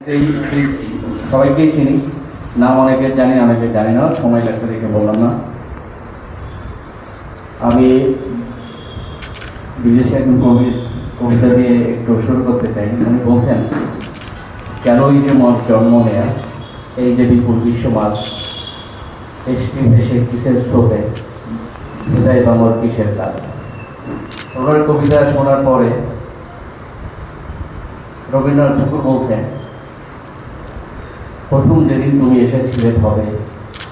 এই এই সবাইকেই চিনি। নাম অনেকে জানি অনেকে জানি না, সময় লাগতে দেখে বললাম না। আমি বিদেশে একজন কবি কবিতা দিয়ে একটু শুরু করতে চাই। উনি বলছেন কেনই যে মত জন্ম নেয়া, এই যে বিপুল বিশ্বমাজ এসটি ভেসে কিসের স্রোতে সেটাই বা মোর কিসের কাজ ওনার কবিতা শোনার পরে রবীন্দ্রনাথ ঠাকুর বলছেন প্রথম যেদিন তুমি এসেছিলে ভবে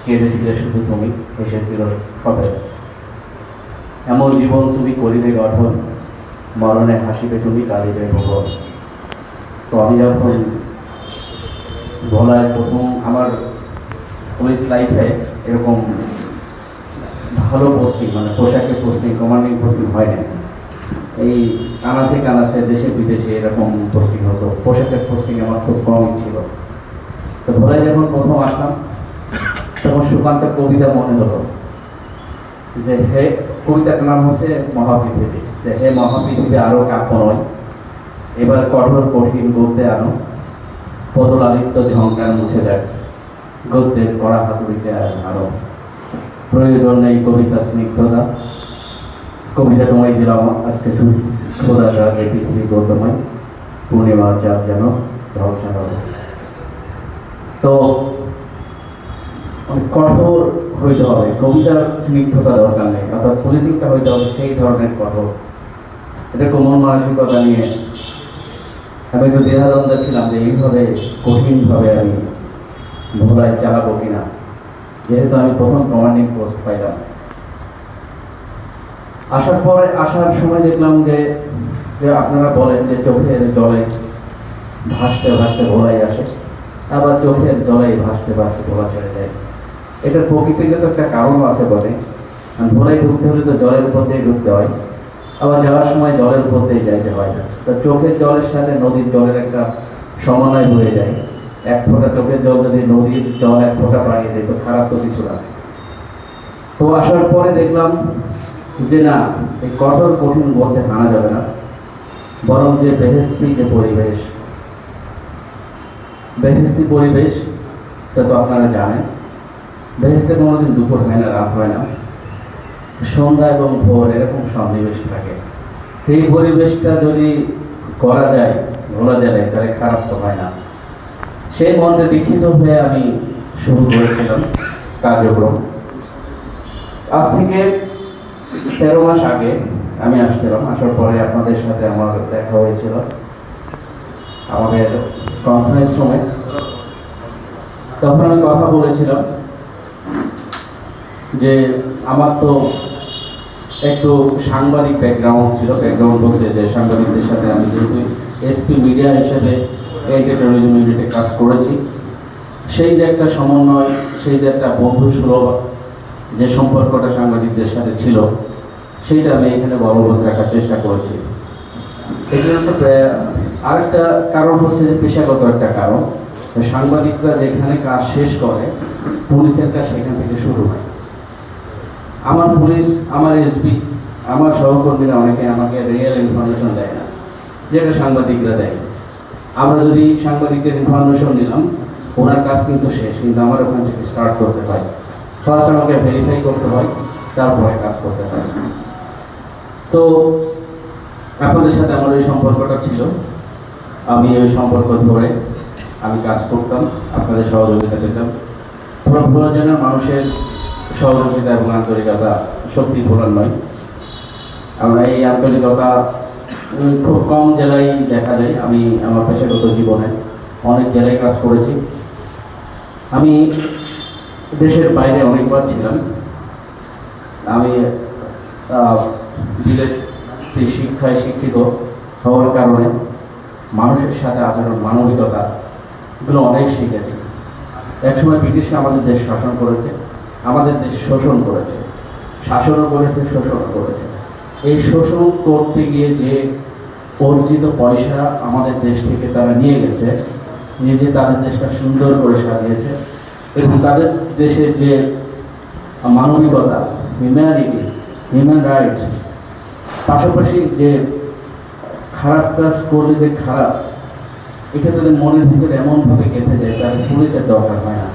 কেঁদেছিলে শুধু তুমি, এসেছিল সবে। এমন জীবন তুমি করিবে গঠন মরণে হাসিবে তুমি, কাঁদিবে ভবন তো আমি যখন ভোলায় প্রথম আমার পুলিশ লাইফে এরকম ভালো পোস্টিং মানে পোশাকের পোস্টিং কমান্ডিং পোস্টিং হয় না এই কানাচে কানাচে দেশে বিদেশে এরকম পোস্টিং হতো। পোশাকের পোস্টিং আমার খুব কমই ছিল। তো ভোলায় যখন প্রথম আসলাম, তখন সুকান্তের কবিতা মনে হলো যে, হে কবিতার নাম হচ্ছে মহাপৃথিবী। যে, হে, মহাপৃথিবী আরও কাব্য নয় এবার কঠোর কঠিন বলতে আনো। পদলালিপ্ত ঝঙ্কার মুছে যাক গদ্যের কড়া হাতুড়িতে আর প্রয়োজন নেই কবিতা স্নিগ্ধতা। কবিতা তোমায় দিলাম আজকে শুধু খোদা রাত এই পৃথিবী গৌতময় পূর্ণিমার চাঁদ যেন ঝলসা হবে তো কঠোর হইতে হবে। কবিতার স্নিগ্ধতা দরকার নেই, অর্থাৎ পুলিশিংটা হইতে হবে সেই ধরনের কঠোর। এটা মন মানসিকতা নিয়ে আমি একটু দ্বিধাদ্বন্দ্ব ছিলাম যে এইভাবে কঠিনভাবে আমি ভোলায় চালাবো কিনা, যেহেতু আমি প্রথম কমান্ডিং পোস্ট পাইলাম। আসার পরে আসার সময় দেখলাম যে আপনারা বলেন যে চোখের জলে ভাসতে ভাসতে ভোলাই আসে। আবার চোখের জলে ভাসতে ভাসতে ভোলা চলে যায়। এটার প্রকৃতিতে তো একটা কারণ আছে বলে ভোলাই ঢুকতে হলে তো জলের উপর দিয়ে ঢুকতে হয়। আবার যাওয়ার সময় জলের উপর দিয়ে যাইতে হয় তো চোখের জলের সাথে নদীর জলের একটা সমন্বয় হয়ে যায়। এক ফোঁটা চোখের জল যদি নদীর জল এক ফোঁটা বাড়িয়ে দেয়, তো খারাপ তো কিছু না। তো আসার পরে দেখলাম যে না, এই কঠোর কঠিন বলতে হানা যাবে না। বরং যে বেহেস্তি যে পরিবেশ বেহেস্তি পরিবেশ, তা তো আপনারা জানেন। বেহেস্তে কোনোদিন দুপুর হয় না, রাত হয় না। সন্ধ্যা এবং ভোর এরকম সন্নিবেশ থাকে। সেই পরিবেশটা যদি করা যায় ভোলা যায় তাহলে খারাপ তো হয় না। সেই মন্ত্রে দীক্ষিত হয়ে আমি শুরু করেছিলাম কার্যক্রম। আজ থেকে তেরো মাস আগে আমি আসছিলাম, আসার পরে আপনাদের সাথে আমার দেখা হয়েছিল। আমাদের কনফারেন্স রুমে তখন আমি কথা বলেছিলাম যে আমার তো একটু সাংবাদিক ব্যাকগ্রাউন্ড ছিল ব্যাকগ্রাউন্ড বলতে যে সাংবাদিকদের সাথে আমি যেহেতু এসপি মিডিয়া হিসেবে এন্টি টেরোরিজম ইউনিটে কাজ করেছি, সেই যে একটা সমন্বয়, সেই যে একটা বন্ধু সুলভ যে সম্পর্কটা সাংবাদিকদের সাথে ছিল, সেইটা আমি এখানে বলবৎ রাখার চেষ্টা করেছি। এখানে আরেকটা কারণ হচ্ছে যে পেশাগত একটা কারণ। সাংবাদিকরা যেখানে কাজ শেষ করে, পুলিশের কাজ সেখান থেকে শুরু হয়। আমার পুলিশ, আমার এসবি আমার সহকর্মীরা অনেকে আমাকে রিয়েল ইনফরমেশন দেয় না, যেটা সাংবাদিকরা দেয়। আমরা যদি সাংবাদিকদের ইনফরমেশন নিলাম, ওনার কাজ কিন্তু শেষ, কিন্তু আমার ওখান থেকে স্টার্ট করতে হয় ফার্স্ট আমাকে ভেরিফাই করতে হয়, তারপরে কাজ করতে হয়। তো আপনাদের সাথে আমার ওই সম্পর্কটা ছিল। আমি ওই সম্পর্ক ধরে আমি কাজ করতাম, আপনাদের সহযোগিতা পেতাম। পুরো জেলার মানুষের সহযোগিতা এবং আন্তরিকতা সত্যি ভোলার নয়। আমরা এই আন্তরিকতা খুব কম জেলায় দেখা যায়। আমি আমার পেশাগত জীবনে অনেক জেলায় কাজ করেছি। আমি দেশের বাইরে অনেকবার ছিলাম। আমি বিলেতি শিক্ষায় শিক্ষিত হওয়ার কারণে মানুষের সাথে আচরণ, মানবিকতা, এগুলো অনেক শিখেছি। একসময় ব্রিটিশরা আমাদের দেশ শাসন করেছে, আমাদের দেশ শোষণ করেছে। শাসনও করেছে, শোষণও করেছে। এই শোষণ করতে গিয়ে যে অর্জিত পয়সা আমাদের দেশ থেকে তারা নিয়ে গেছে, নিয়ে যে তাদের দেশটা সুন্দর করে সাজিয়েছে এবং তাদের দেশের যে মানবিকতা হিউম্যানিটি হিউম্যান রাইটস পাশাপাশি যে খারাপ কাজ করলে যে খারাপ, এটা যদি মনের ভিতরে এমনভাবে গেঁথে যায়, তাহলে পুলিশের দরকার হয় না।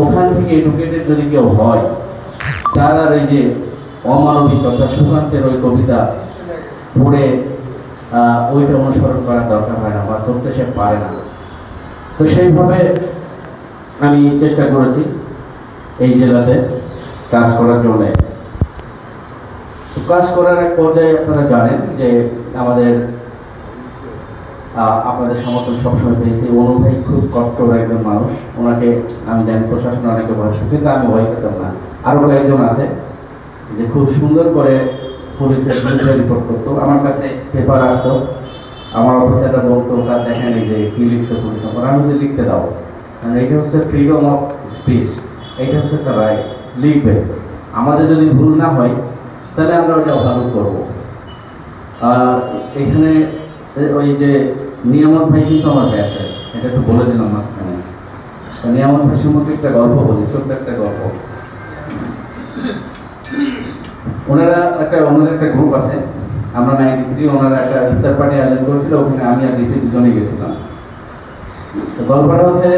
ওখান থেকে এডুকেটেড যদি কেউ হয়, তার আর এই যে অমানবিক অর্থাৎ সুকান্তের ওই কবিতা পড়ে ওইটা অনুসরণ করার দরকার হয় না, বা করতে সে পারে না। তো সেইভাবে আমি চেষ্টা করেছি এই জেলাতে কাজ করার জন্য। কাজ করার এক পর্যায়ে আপনারা জানেন যে আমাদের আপনাদের সমর্থন সবসময় পেয়েছি। অনু ভাই খুব কট্টর একজন মানুষ। ওনাকে আমি জানি প্রশাসন অনেকে পেত, কিন্তু আমি ভয় পেতাম না। আরও কয়েকজন আছে যে খুব সুন্দর করে পুলিশের বিরুদ্ধে রিপোর্ট করতো। আমার কাছে পেপার আসতো। আমার অফিসাররা বলতো স্যার দেখেন যে কি লিখছে পুলিশ আমি যে লিখতে দাও। কারণ এইটা হচ্ছে ফ্রিডম অফ স্পিচ এইটা হচ্ছে একটা রাইট লিখবে। আমাদের যদি ভুল না হয় তাহলে আমরা ওটা ভালো করব। আর এখানে ওই যে নিয়ামত ভাই কিন্তু আমার ব্যাচে এটা একটু বলে দিলাম মাঝখানে। নিয়ামত ভাই সম্পর্কে একটা গল্প বলি, ছোট্ট একটা গল্প। ওনারা একটা, ওনাদের একটা গ্রুপ আছে। আমরা নাইনটি থ্রি ওনারা একটা ইফতার পার্টি আয়োজন করেছিল, ওখানে আমি আর ডিসি দুজনে গেছিলাম। তো গল্পটা হচ্ছে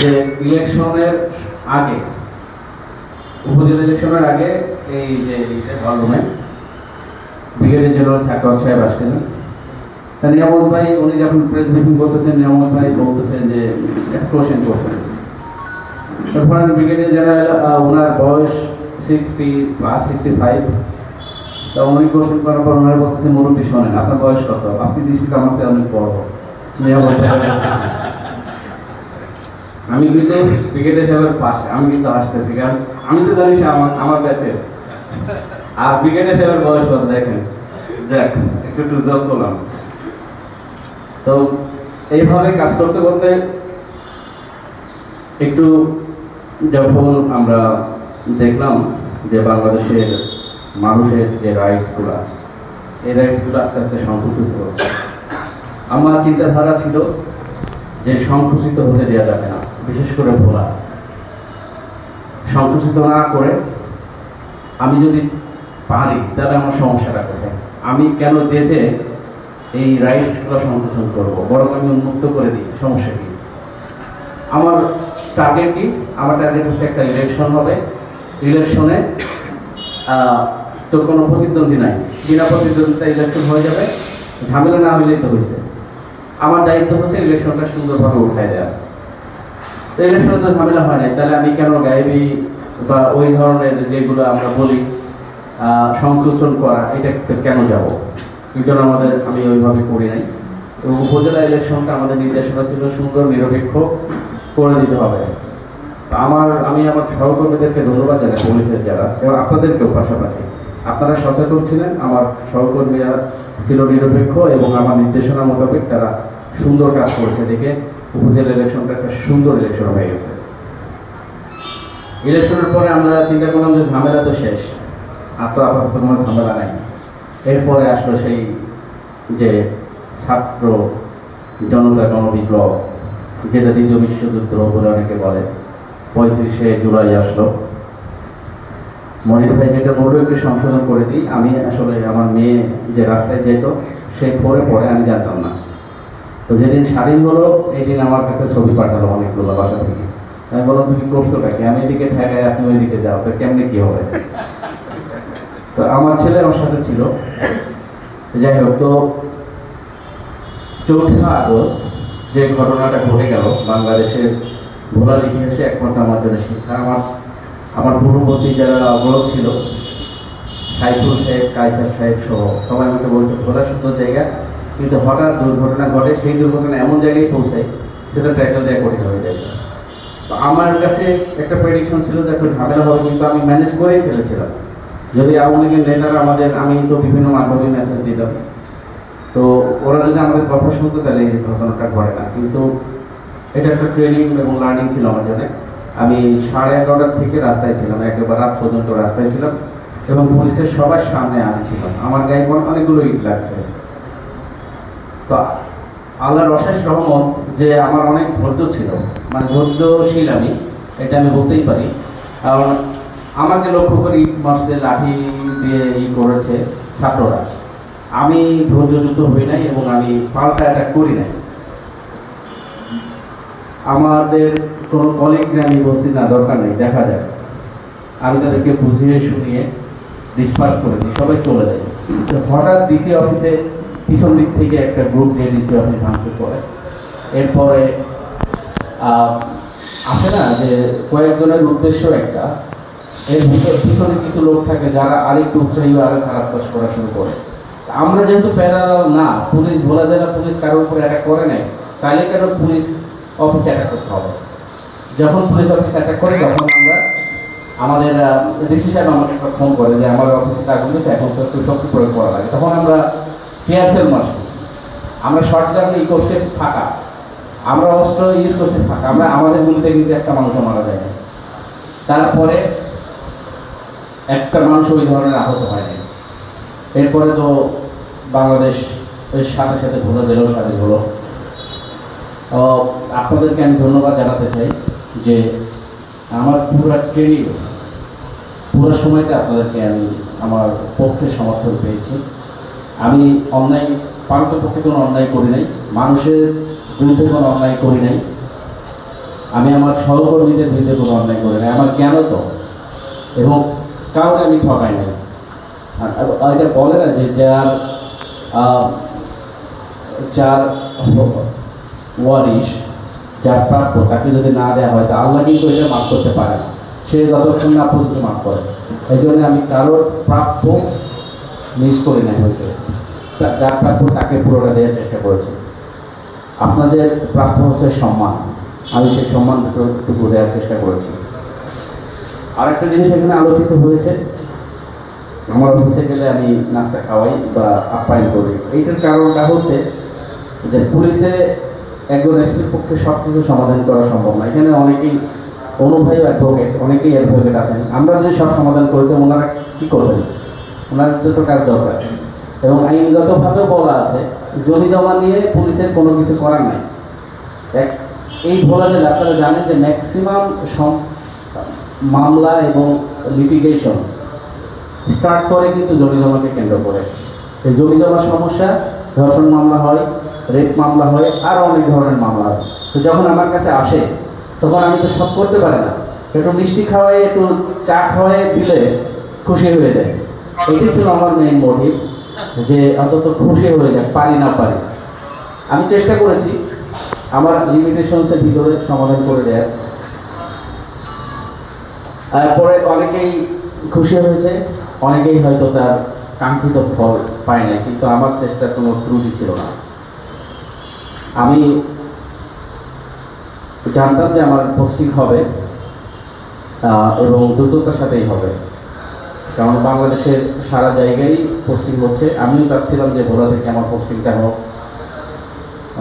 যে ইলেকশনের আগে, উপজেলা ইলেকশনের আগে এই যে হলরুমে ব্রিগেডিয়ার জেনারেল সাকর সাহেব আসছিলেন। নিয়ামত ভাই, উনি যখন প্রেস মিটিং করতেছেন, নিয়ামত ভাই বলতেছেন যে কোশ্চেন করছেন তখন ব্রিগেডিয়ার জেনারেল ওনার বয়স সিক্সটি প্লাস সিক্সটি ফাইভ তা উনি কোশ্চেন করার পর ওনারা বলতেছে, মুরব্বী, শোনেন, আপনার বয়স কত? আপনি দৃষ্টিতে আমার চেয়ে অনেক বড়। নিয়ামত আমি কিন্তু ক্রিকেটের সাহেবের পাশে, আমি কিন্তু আসতেছি, কারণ আমি তো জানি আমার আমার কাছে আর ক্রিকেটের সাহেবের বয়স কত, দেখেন। যাক, একটু একটু জব করলাম। তো এইভাবে কাজ করতে করতে একটু যখন আমরা দেখলাম যে বাংলাদেশের মানুষের যে রাইটসগুলো এই রাইটসগুলো আস্তে আস্তে সংকুচিত হচ্ছে। আমার চিন্তাধারা ছিল যে সংকুচিত হতে দেওয়া যাবে না, বিশেষ করে ভোলা। সংকুচিত না করে আমি যদি পারি, তাহলে আমার সমস্যাটা কোথায়? আমি কেন যেচে এই রাইটসগুলো সংশোধন করব। বরং আমি উন্মুক্ত করে দিই, সমস্যা কি? আমার টার্গেট কি? আমার টার্গেট হচ্ছে একটা ইলেকশন হবে। ইলেকশনে তো কোনো প্রতিদ্বন্দ্বী নাই। বিনা প্রতিদ্বন্দ্বিতা ইলেকশন হয়ে যাবে। ঝামেলা না হইলেই তো হয়েছে আমার দায়িত্ব হচ্ছে ইলেকশনটা সুন্দরভাবে উঠায় দেওয়া। তো ইলেকশনে তো ঝামেলা হয় নাই। তাহলে আমি কেন গাইবি বা ওই ধরনের যেগুলো আমরা বলি সংকোচন করা, এটা কেন যাব? জন্য আমাদের, আমি ওইভাবে করি নাই। এবং উপজেলা ইলেকশনটা আমাদের নির্দেশনা ছিল সুন্দর, নিরপেক্ষ করে দিতে হবে। আমার, আমি আমার সহকর্মীদেরকে ধন্যবাদ জানাই পুলিশের যারা, এবং আপনাদেরকেও পাশাপাশি। আপনারা সচেতন ছিলেন, আমার সহকর্মীরা ছিল নিরপেক্ষ এবং আমার নির্দেশনা মোতাবেক তারা সুন্দর কাজ করেছে দেখে উপজেলা ইলেকশনটা একটা সুন্দর ইলেকশন হয়ে গেছে। ইলেকশনের পরে আমরা চিন্তা করলাম যে ঝামেলা তো শেষ, আর তো আপাতত কোনো ঝামেলা নাই। এরপরে আসলো সেই যে ছাত্র জনতা গণবিপ্লব, যেটা দ্বিতীয় বিশ্বযুদ্ধ বলে অনেকে বলে, পঁয়ত্রিশে জুলাই আসলো। মনির ভাই, যেটা বলল, একটু সংশোধন করে দিই। আমি আসলে আমার মেয়ে যে রাস্তায় যেত, সে পরে পরে আমি জানতাম না। তো যেদিন স্বাধীন হলো এই দিন আমার কাছে ছবি পাঠালো অনেকগুলো বাসা থেকে। আমি বললাম, তুমি করছ নাকি আমি এদিকে ঠেকাই আপনি ওইদিকে যাও, তো কেমনে কি হবে? তো আমার ছেলে আমার সাথে ছিল। যাই হোক, তো চৌঠা আগস্ট যে ঘটনাটা ঘটে গেল, বাংলাদেশের ভোলার ইতিহাসে একমাত্র আমার জন্য শিক্ষা আমার আমার পূর্ববর্তী যারা অবরোধ ছিল, সাইফুল সাহেব কাইসার সাহেব সহ সবাই আমাকে বলছে ভোলা সুন্দর জায়গা। কিন্তু হঠাৎ দুর্ঘটনা ঘটে। সেই দুর্ঘটনা এমন জায়গায় পৌঁছায়, সেটা ট্র্যাকেল দেওয়া কঠিন হয়ে যায় তো আমার কাছে একটা প্রেডিকশন ছিল যে একটু ঝামেলা হবে, কিন্তু আমি ম্যানেজ করেই ফেলেছিলাম। যদি আওয়ামী লীগের নেতারা আমাদের, আমি তো বিভিন্ন মাধ্যমে মেসেজ দিতাম। তো ওরা যদি আমাদের কথা শুনতো, তাহলে এই ঘটনাটা ঘটে না। কিন্তু এটা একটা ট্রেনিং এবং লার্নিং ছিল আমার জন্য। আমি সাড়ে এগারোটার থেকে রাস্তায় ছিলাম, একেবারে রাত পর্যন্ত রাস্তায় ছিলাম এবং পুলিশের সবার সামনে আমি ছিলাম। আমার গায়ে অনেকগুলো ইট লাগছে। তো আল্লাহর অশেষ রহমত যে আমার অনেক ধৈর্য ছিল। মানে ধৈর্যশীল আমি, এটা আমি বলতেই পারি। কারণ আমাকে লক্ষ্য করে ইট মারছে লাঠি দিয়ে ই করেছে ছাত্ররা। আমি ধৈর্যযুক্ত হই নাই এবং আমি পাল্টা অ্যাটাক করি নাই। আমাদের কোনো কলিগকে আমি বলছি, না, দরকার নেই, দেখা যায় আমি তাদেরকে বুঝিয়ে শুনিয়ে ডিসপাস করে দিই, সবাই চলে যায়। হঠাৎ ডিসি অফিসে পিছন দিক থেকে একটা গ্রুপ দিয়ে ডিসি অফিস ভাঙচুর করে। এরপরে আছে না যে কয়েকজনের উদ্দেশ্য একটা। এর ভিতর পিছনে কিছু লোক থাকে যারা আরেকটু উৎসাহী আরও খারাপ কাজ করা শুরু করে। আমরা যেহেতু প্যারাল না, পুলিশ বলা যায় না, পুলিশ কারোর উপরে অ্যাটাক করে নাই, তাহলে কেন পুলিশ অফিসে অ্যাটাক করতে হবে? যখন পুলিশ অফিস অ্যাটাক করে, তখন আমরা আমাদের ডিসি আমাকে একটা ফোন করে যে আমার অফিসে আগুন দিয়েছে এখন তো শক্তি প্রয়োগ করা লাগে। তখন আমরা কেয়ারসেল মারছি। আমরা শর্ট গান ই করছে ফাঁকা আমরা অস্ত্র ইউজ করছি ফাঁকা আমরা, আমাদের গুলিতে কিন্তু একটা মানুষও মারা যায় তারপরে একটা মানুষ ওই ধরনের আহত হয়নি। এরপরে তো বাংলাদেশ এর সাথে সাথে ভোলা জেলাও স্বাধীন হলো। আপনাদেরকে আমি ধন্যবাদ জানাতে চাই যে আমার পুরো ট্রেনিং, পুরো সময়তে আপনাদেরকে আমি আমার পক্ষে সমর্থন পেয়েছি। আমি অন্যায় পাল্টা পক্ষে কোনো অন্যায় করি নাই, মানুষের বিরুদ্ধে কোনো অন্যায় করি নাই। আমি আমার সহকর্মীদের বিরুদ্ধে কোনো অন্যায় করি নাই। আমার জ্ঞান তো। এবং কাউকে আমি ঠকাই নাই। এটা বলে না যে যার যার ওয়ারিশ, যার প্রাপ্য, তাকে যদি না দেওয়া হয়, তা আল্লাহ কিন্তু এটা মাফ করতে পারে না। সে যতক্ষণ না পর্যন্ত মাফ করে। এই জন্য আমি কারোর প্রাপ্য মিস করি না হয়েছে যার প্রাপ্য, তাকে পুরোটা দেওয়ার চেষ্টা করেছি। আপনাদের প্রাপ্য হচ্ছে সম্মান। আমি সেই সম্মানটুকু দেওয়ার চেষ্টা করেছি। আরেকটা জিনিস এখানে আলোচিত হয়েছে। আমার অফিসে গেলে আমি নাস্তা খাওয়াই বা আপ্যায়ন করি। এইটার কারণটা হচ্ছে যে পুলিশে একজন এসপির পক্ষে সব কিছু সমাধান করা সম্ভব না। এখানে অনেকেই অনুভবী অ্যাডভোকেট, অনেকেই অ্যাডভোকেট আছেন। আমরা যদি সব সমাধান করি, তো ওনারা কী করবেন? ওনাদের তো কাজ দরকার। এবং আইনগতভাবেও বলা আছে, জমি জমা নিয়ে পুলিশের কোনো কিছু করার নাই। এক, এই বলা যে আপনারা জানেন যে ম্যাক্সিমাম মামলা এবং লিটিগেশন স্টার্ট করে কিন্তু জমি জমাকে কেন্দ্র করে। এই জমি জমার সমস্যা, ধর্ষণ মামলা হয় রেপ মামলা হয়, আর অনেক ধরনের মামলা হয়। তো যখন আমার কাছে আসে, তখন আমি তো সব করতে পারি না। একটু মিষ্টি খাওয়াই একটু চা খাওয়াই দিলে খুশি হয়ে যায়। এটি ছিল আমার মেইন মোটিভ যে অন্তত খুশি হয়ে যায়, পারি না পারি। আমি চেষ্টা করেছি, আমার লিমিটেশনসের ভিতরে সমাধান করে দেওয়ার তারপরে অনেকেই খুশি হয়েছে, অনেকেই হয়তো তার কাঙ্ক্ষিত ফল পায় নাই, কিন্তু আমার চেষ্টার কোনো ত্রুটি ছিল না। আমি জানতাম যে আমার পোস্টিং হবে এবং দ্রুততার সাথেই হবে। কারণ বাংলাদেশের সারা জায়গায় পোস্টিং হচ্ছে। আমিও চাচ্ছিলাম যে ভোলা থেকে আমার পোস্টিংটা হোক।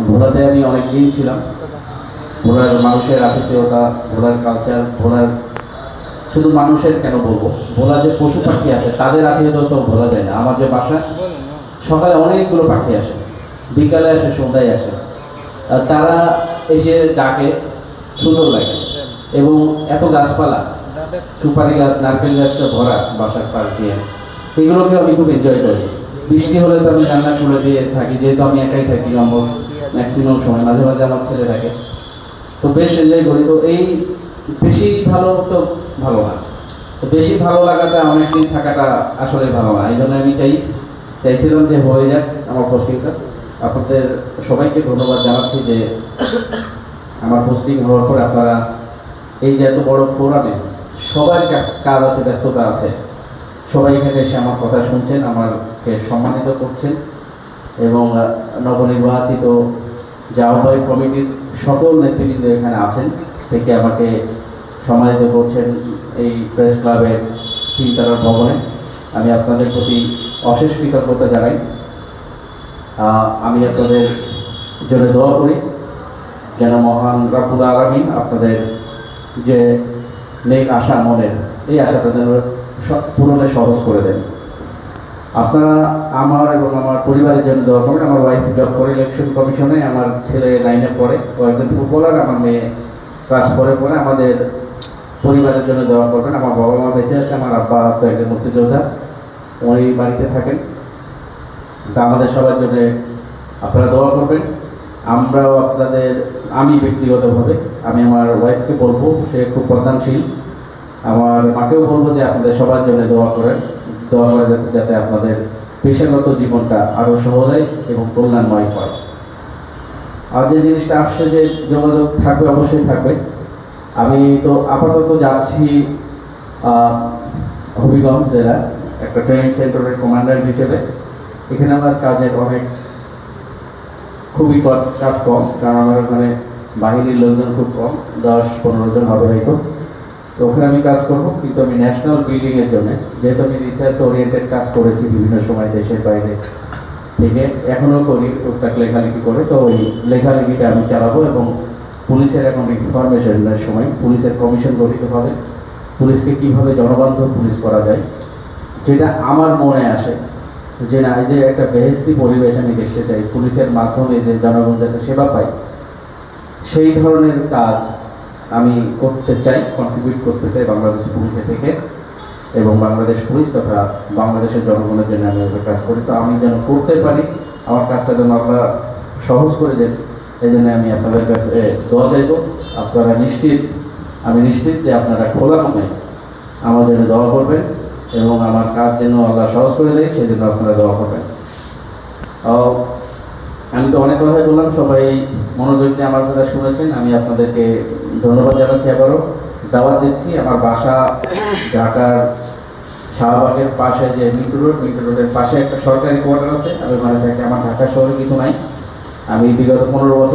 ভোলাতে আমি অনেক দিন ছিলাম। ভোলার মানুষের আতিথেয়তা, ভোলার কালচার ভোলার শুধু মানুষের কেন বলব? ভোলা যে পশু পাখি আছে, তাদের আতিথেয়তা তো ভোলা যায় না। আমার যে বাসা, সকালে অনেকগুলো পাখি আসে। বিকালে আসে, সন্ধ্যায় আসে। তারা এসে ডাকে, সুন্দর লাগে। এবং এত গাছপালা, সুপারি গাছ, নারকেল গাছটা ভরা বাসার পাশ দিয়ে। এগুলোকে আমি খুব এনজয় করি। বৃষ্টি হলে তো আমি রান্না করে দিয়ে থাকি, যেহেতু আমি একাই থাকি, আমার ম্যাক্সিমাম সময়। মাঝে মাঝে আমার ছেলে থাকে। তো বেশ এনজয় করি। তো এই বেশি ভালো তো ভালো না। তো বেশি ভালো লাগাটা, অনেকদিন থাকাটা আসলে ভালো না। এই জন্য আমি চাই চাইছিলাম যে হয়ে যাক আমার পোস্টিংটা আপনাদের সবাইকে ধন্যবাদ জানাচ্ছি যে আমার পোস্টিং হওয়ার পর আপনারা এই যে এত বড় ফোরামে সবার কাজ- আছে ব্যস্ততা আছে, সবাই এখানে এসে আমার কথা শুনছেন, আমাকে সম্মানিত করছেন। এবং নবনির্বাচিত যে আহ্বায়ক কমিটির সকল নেতৃবৃন্দ এখানে আছেন। থেকে আমাকে সম্মানিত করছেন এই প্রেস ক্লাবের তিনতলার ভবনে। আমি আপনাদের প্রতি অশেষ কৃতজ্ঞতা জানাই। আমি আপনাদের জন্য দোয়া করি। যেন মহান রাবুল আলমিন আপনাদের যে নেক আশা মনের, এই আশাটা যেন পূরণে সহজ করে দেন। আপনারা আমার এবং আমার পরিবারের জন্য দোয়া করবেন। আমার ওয়াইফ জব করে ইলেকশন কমিশনে আমার ছেলে লাইনে পড়ে। ও একজন ফুটবলার আমার মেয়ে ক্লাস পরে পরে আমাদের পরিবারের জন্য দেওয়া করবেন। আমার বাবা মা বেঁচে আছে, আমার আব্বা তো একজন মুক্তিযোদ্ধা, উনি বাড়িতে থাকেন। তা আমাদের সবার জন্য আপনারা দোয়া করবেন। আমরাও আপনাদের, আমি ব্যক্তিগতভাবে, আমি আমার ওয়াইফকে বলব, সে খুব প্রধানশীল আমার মাকেও বলব যে আপনাদের সবার জন্য দোয়া করেন। দোয়া করে যাতে আপনাদের পেশাগত জীবনটা আরও সহজায় এবং কল্যাণময় হয়। আর যে জিনিসটা আসছে যে যোগাযোগ থাকবে, অবশ্যই থাকবে। আমি তো আপাতত যাচ্ছি হবিগঞ্জ জেলা, একটা ট্রেনিং সেন্টারের কমান্ডার হিসেবে। এখানে আমার কাজের অনেক খুবই কাজ কম, কারণ আমার ওখানে বাহিনীর লোকজন খুব কম, দশ পনেরো জন হবে হয়তো। তো ওখানে আমি কাজ করব, কিন্তু আমি ন্যাশনাল বিল্ডিং এর জন্য। যেহেতু আমি রিসার্চ ওরিয়েন্টেড কাজ করেছি বিভিন্ন সময় দেশের বাইরে। থেকে এখনও করি, টুকটাক লেখালেখি করে। তো ওই লেখালেখিটা আমি চালাবো এবং পুলিশের এখন ইনফরমেশনের সময় পুলিশের কমিশন গঠিত হবে। পুলিশকে কীভাবে জনবান্ধব পুলিশ করা যায়, যেটা আমার মনে আসে যে না যে একটা বেহেস্তি পরিবেশ আমি দেখতে চাই, পুলিশের মাধ্যমে যে জনগণ যাতে সেবা পায়, সেই ধরনের কাজ আমি করতে চাই কন্ট্রিবিউট করতে চাই বাংলাদেশ পুলিশে থেকে। এবং বাংলাদেশ পুলিশ তথা বাংলাদেশের জনগণের জন্য আমি কাজ করি। তো আমি যেন করতে পারি, আমার কাজটা যেন আপনারা সহজ করে দেন এই জন্য আমি আপনাদের কাছে দোয়া চাইব। আপনারা নিশ্চিত, আমি নিশ্চিত যে আপনারা খোলা মনে আমার জন্য দোয়া করবেন এবং আমার কাজ যেন আল্লাহ সহজ করে দেয় সেই জন্য আপনারা দোয়া করবেন। আমি তো অনেক কথাই বললাম, সবাই মনোযোগ দিয়ে আমার কথা শুনেছেন, আমি আপনাদেরকে ধন্যবাদ জানাচ্ছি আবারও। দাওয়াত দিচ্ছি। আমার বাসা ঢাকার শাহবাগের পাশে যে মিন্টু রোড মিন্টু রোডের পাশে একটা সরকারি কোয়ার্টার আছে। আমি মানে থাকি, আমার ঢাকা শহরে কিছু নাই। আমি বিগত পনেরো বছর